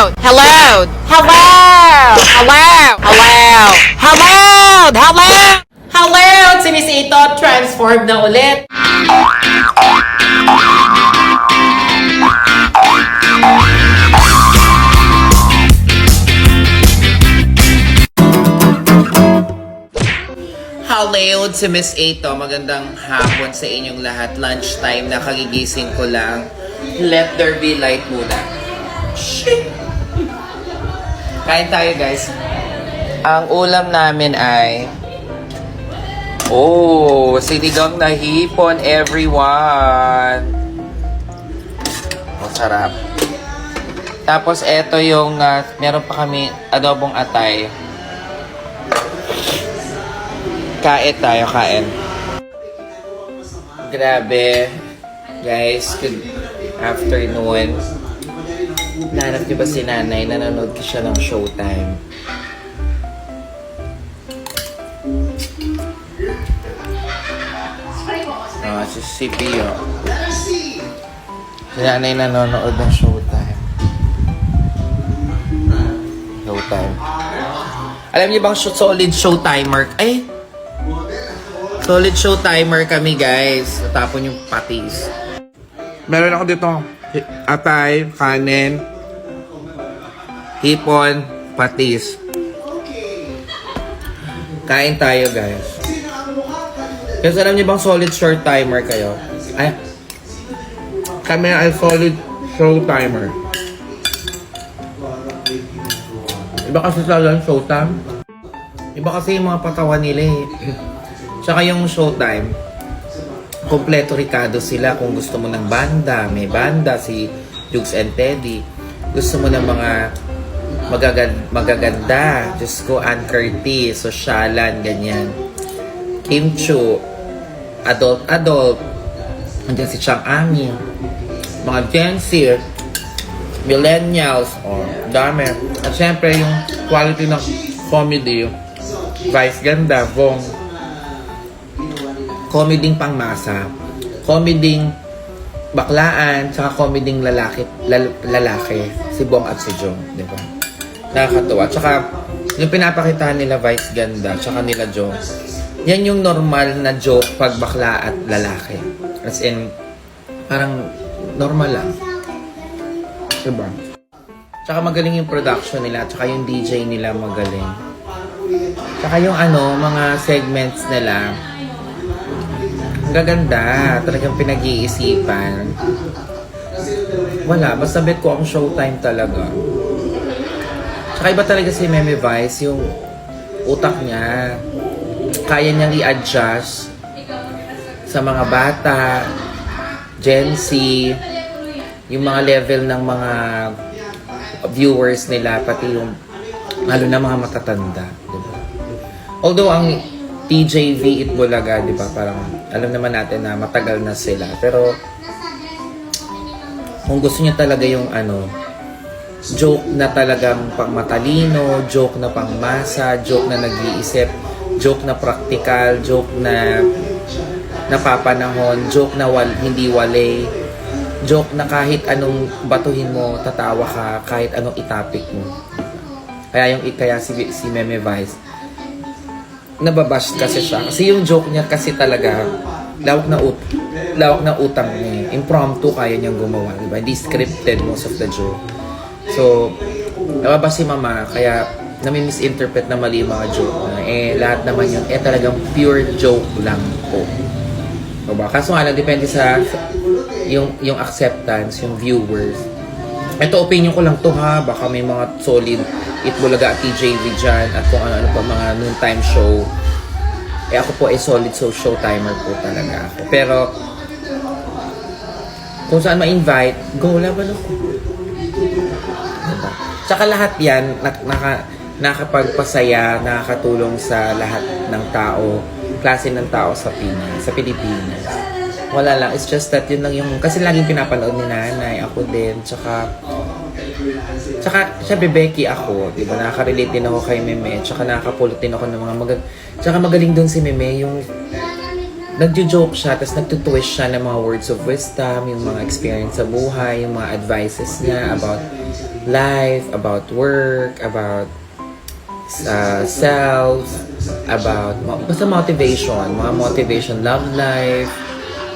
Hello! Hello! Hello! Hello! Hello! Hello! Hello! Hello! Si Miss Ito, transformed na ulit. Hello si Miss Ato. Magandang hapon sa inyong lahat. Lunchtime na kagigising ko lang. Let there be light muna. Shit! Kain tayo guys. Ang ulam namin ay Oh, sinigang na hipon everyone. Masarap. Tapos eto yung ah, meron pa kami adobong atay. Kain tayo, kain. Grabe. Guys, good afternoon. Nanap niyo ba si nanay? Nanonood ko siya ng showtime. Ah, si CPO. Si nanay nanonood ng showtime. Showtime. Alam niyo bang solid showtimer? Ay, Solid show timer kami guys. Tapon yung patis. Meron ako dito atay, kanin, hipon, patis. Kain tayo guys. Kasi alam niyo bang solid short timer kayo? Ay, kami ay solid show timer. Iba kasi sa showtime. Iba kasi yung mga patawan nila eh. Tsaka yung showtime, kompleto Ricardo sila kung gusto mo ng banda. May banda, si Jukes and Teddy. Gusto mo ng mga magaganda, magaganda. Diyos ko, Ann Curtis, Sosyalan, ganyan. Kim Chu, adult, adult. Andiyan si Chang Ami. Mga Gen Z, millennials, oh, dami. At syempre, yung quality ng comedy, Vice Ganda, Vong, comeding pangmasa, comeding baklaan, tsaka comeding lalaki, lal- lalaki, si Bong at si Jong, di ba? Nakakatuwa. Tsaka, yung pinapakita nila Vice Ganda, tsaka nila Jong, yan yung normal na joke pag bakla at lalaki. As in, parang normal lang. Diba? Tsaka magaling yung production nila, tsaka yung DJ nila magaling. Tsaka yung ano, mga segments nila, gaganda. Talagang pinag-iisipan. Wala. Basta bet ko ang showtime talaga. Tsaka iba talaga si Meme Vice. Yung utak niya. Kaya niyang i-adjust sa mga bata, Gen Z, yung mga level ng mga viewers nila, pati yung lalo na mga matatanda. Diba? Although ang TJV Itbulaga, di ba? Parang alam naman natin na matagal na sila. Pero kung gusto niya talaga yung ano, joke na talagang pang matalino, joke na pang masa, joke na nag-iisip, joke na practical, joke na napapanahon, joke na wal, hindi wale, joke na kahit anong batuhin mo, tatawa ka, kahit anong itapik mo. Kaya yung kaya si, si Meme Vice, nababash kasi siya. Kasi yung joke niya kasi talaga, lawak na ut lawak na utang niya. Impromptu kaya niyang gumawa, di ba? Hindi scripted most of the joke. So, nababash si mama, kaya nami-misinterpret na mali yung mga joke na, eh, lahat naman yun, eh, talagang pure joke lang po. Diba? Kaso nga lang, depende sa, yung, yung acceptance, yung viewers. Ito, opinion ko lang to ha. Baka may mga solid Itbulaga at TJV dyan at kung ano-ano pa mga noontime show. Eh ako po ay solid so show timer po talaga ako. Pero kung saan ma-invite, go laban ako. Diba? Tsaka lahat yan, nak naka, nakapagpasaya, nakakatulong sa lahat ng tao, klase ng tao sa Pinas, sa Pilipinas. Wala lang, it's just that yun lang yung, kasi laging pinapanood ni nanay, ako din, tsaka Tsaka, syempre, Becky ako, di ba? Nakaka-relate din ako kay Meme. Tsaka nakakapulot din ako ng mga mag- Tsaka magaling doon si Meme, yung nagjo-joke siya, tapos nagtutwist siya ng mga words of wisdom, yung mga experience sa buhay, yung mga advices niya about life, about work, about uh, self, about basta motivation, mga motivation, love life,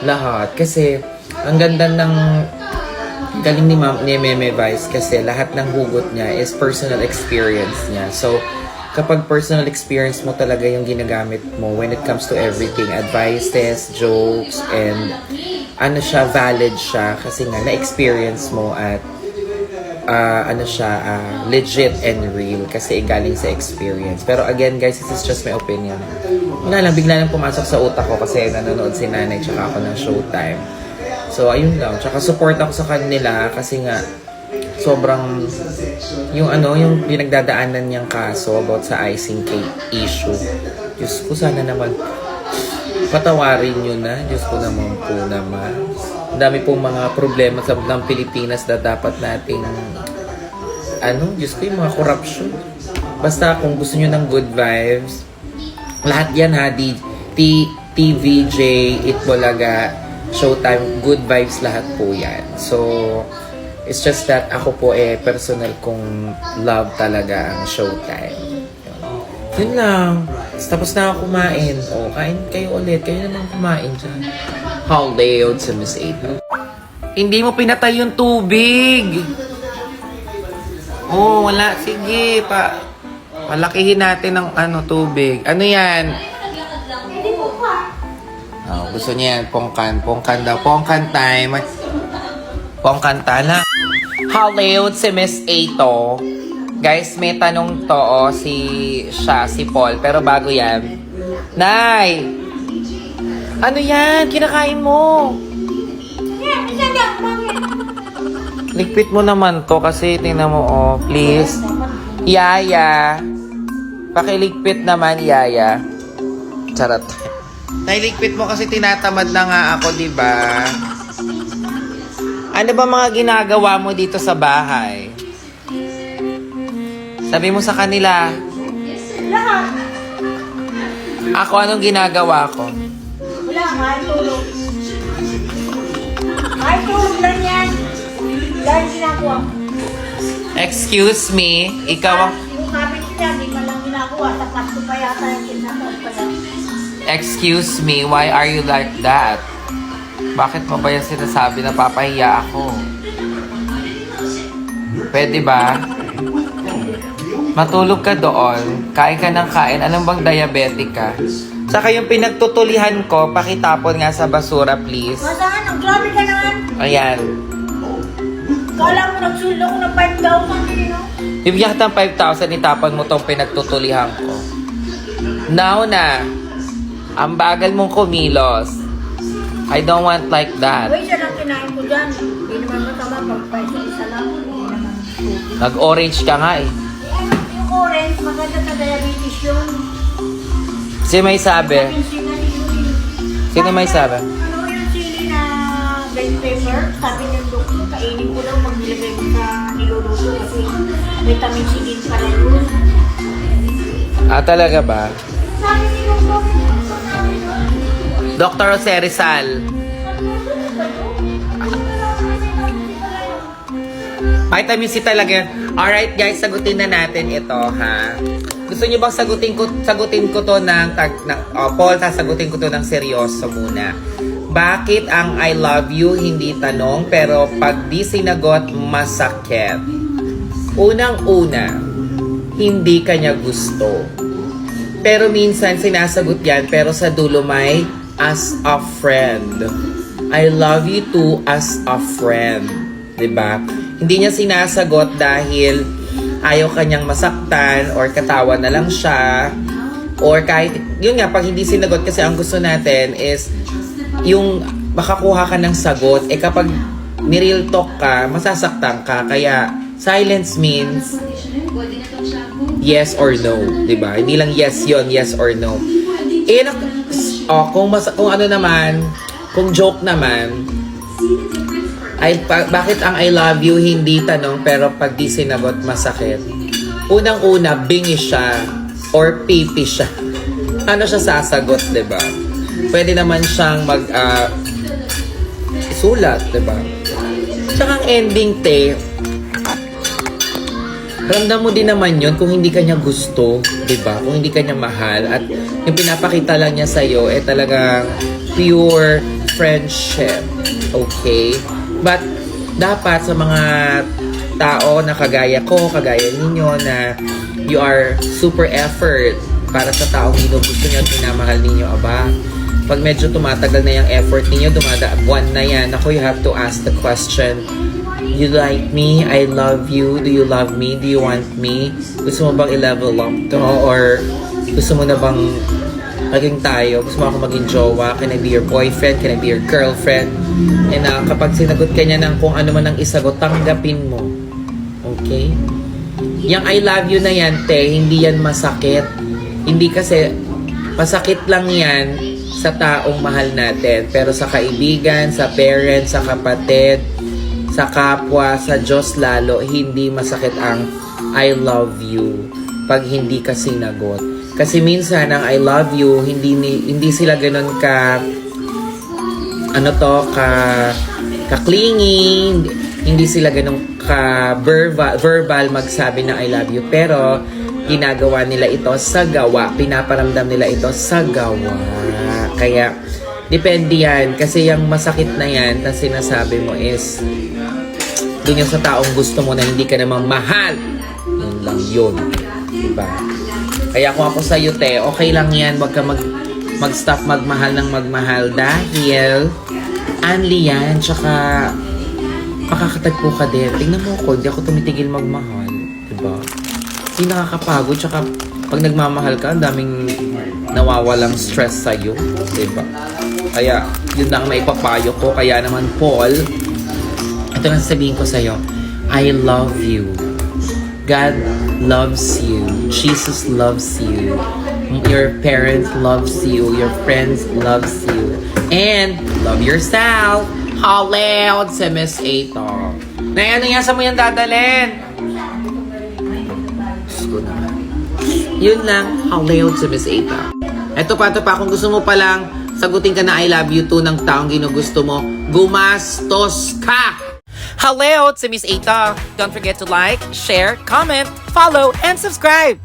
lahat. Kasi ang ganda ng galing ni, Ma'am, ni Meme Vice kasi lahat ng hugot niya is personal experience niya. So, kapag personal experience mo talaga yung ginagamit mo when it comes to everything, advices, jokes, and ano siya, valid siya kasi nga na-experience mo at ah, ano siya, ah, legit and real kasi galing sa experience. Pero again, guys, this is just my opinion. Wala lang, bigla lang pumasok sa utak ko kasi nanonood si nanay tsaka ako ng showtime. So, ayun lang. Tsaka support ako sa kanila kasi nga sobrang yung ano, yung pinagdadaanan niyang kaso about sa icing cake issue. Diyos ko, sana naman patawarin nyo na. Diyos ko naman po naman. Dami pong mga problema sa ng Pilipinas na dapat nating ano, Diyos ko yung mga corruption. Basta kung gusto nyo ng good vibes, lahat yan ha, D, T, TVJ, Itbolaga, Showtime, good vibes lahat po yan. So, it's just that ako po eh, personal kong love talaga ang Showtime. Yun lang. Tapos na ako kumain. O, kain kayo ulit. Kayo naman kumain dyan. Layout sa Miss Ada. Hindi mo pinatay yung tubig. Oh, wala. Sige, pa. Palakihin natin ng ano, tubig. Ano yan? Oh, gusto niya yan, pongkan. Pongkan daw. Pongkan time. Pongkan tala. Hollywood si Miss Ato. Guys, may tanong to oh, si siya, si Paul. Pero bago yan. Nay! Ano yan? Kinakain mo. Ligpit mo naman to kasi tingnan mo oh, please. Yaya. Pakiligpit naman, Yaya. Charot. Nailigpit mo kasi tinatamad na nga ako, di ba? Ano ba mga ginagawa mo dito sa bahay? Sabi mo sa kanila. Ako, anong ginagawa ko? Wala, kahit tulog. Kahit tulog lang yan. Dahil ginagawa. Excuse me, ikaw ang... Yung kapit niya, di man lang ginagawa. Tapat ko pa yata yung pa. Excuse me, why are you like that? Bakit mo ba yung sinasabi na papahiya ako? Pwede ba? Matulog ka doon, kain ka ng kain, anong bang diabetic ka? Saka yung pinagtutulihan ko, pakitapon nga sa basura, please. Masaan? Ang grabe ka naman. Ayan. Kala mo nagsuldo ko ng 5,000 din, no? Bibigyan kita ng 5,000, itapon mo tong pinagtutulihan ko. Now na, ang bagal mong kumilos. I don't want like that. Uy, siya lang kinain ko dyan. Hindi naman masama pag pa isa lang. Nag-orange ka nga eh. Eh, orange, maganda sa diabetes yun. Sino may sabi? Yun. Sino may sabi? Ano yung sili na bell pepper? Sabi ng doktor, kainin ko daw maglagay ko sa niluluto kasi vitamin C din pala yun. Ah, talaga ba? Sabi ni Dr. Jose Rizal. Vitamin C talaga. Alright guys, sagutin na natin ito ha. Gusto niyo bang sagutin ko sagutin ko to ng tag na, oh, Paul, sasagutin ko to ng seryoso muna. Bakit ang I love you hindi tanong pero pag di sinagot masakit? Unang-una, hindi kanya gusto. Pero minsan sinasagot yan, pero sa dulo may as a friend. I love you too as a friend. 'Di ba? Hindi niya sinasagot dahil ayaw kanyang masaktan or katawa na lang siya or kahit yun nga pag hindi sinagot kasi ang gusto natin is yung makakuha ka ng sagot eh kapag ni-real talk ka masasaktan ka kaya silence means yes or no, 'di ba? Hindi lang yes 'yon, yes or no. Eh oh, kung mas kung ano naman, kung joke naman, ay pa- bakit ang I love you hindi tanong pero pag di sinagot masakit. Unang-una, bingi siya or pipi siya. Ano siya sasagot, ba? Pwede naman siyang mag ah, sulat, ba? Tsaka ang ending te, ramdam mo din naman yun kung hindi kanya gusto, ba? Kung hindi kanya mahal at yung pinapakita lang niya sa'yo eh talagang pure friendship. Okay? But dapat sa mga tao na kagaya ko, kagaya ninyo na you are super effort para sa taong ginugusto niyo at minamahal ninyo, aba. Pag medyo tumatagal na yung effort ninyo, dumada buwan na yan, ako you have to ask the question, You like me? I love you. Do you love me? Do you want me? Gusto mo bang i-level up to? Or gusto mo na bang maging tayo? Gusto mo ako maging jowa? Can I be your boyfriend? Can I be your girlfriend? And uh, kapag sinagot ka niya ng kung ano man ang isagot, tanggapin mo. Okay? Yung I love you na yan, te, hindi yan masakit. Hindi kasi, masakit lang yan sa taong mahal natin. Pero sa kaibigan, sa parents, sa kapatid, sa kapwa, sa Diyos lalo, hindi masakit ang I love you pag hindi ka sinagot. Kasi minsan ang I love you, hindi ni- hindi sila ganun ka ano to, ka ka-clingy, hindi sila ganun ka verbal, verbal magsabi na I love you, pero ginagawa nila ito sa gawa, pinaparamdam nila ito sa gawa. Kaya, depende yan. Kasi yung masakit na yan na sinasabi mo is, dun yung sa taong gusto mo na hindi ka namang mahal. Yun lang yun. Diba? Kaya kung ako sa'yo, te, okay lang yan. Huwag ka mag, mag-stop magmahal ng magmahal dahil Anli yan, tsaka makakatagpo ka din. Tingnan mo ako, hindi ako tumitigil magmahal. Diba? Hindi nakakapagod, tsaka pag nagmamahal ka, daming nawawalang stress sa'yo. Diba? Kaya, yun lang may papayo ko. Kaya naman, Paul, ito na sabihin ko sa'yo, I love you. God loves you. Jesus loves you. Your parents loves you. Your friends loves you. And love yourself. Loud sa Miss Ato. Na ano yan sa mo yung dadalhin? Ko naman. Yun lang, loud sa Miss Ato. Ito pa, ito pa, kung gusto mo palang sagutin ka na I love you to ng taong ginugusto mo, gumastos ka! Hello, it's Miss Ata. Don't forget to like, share, comment, follow, and subscribe.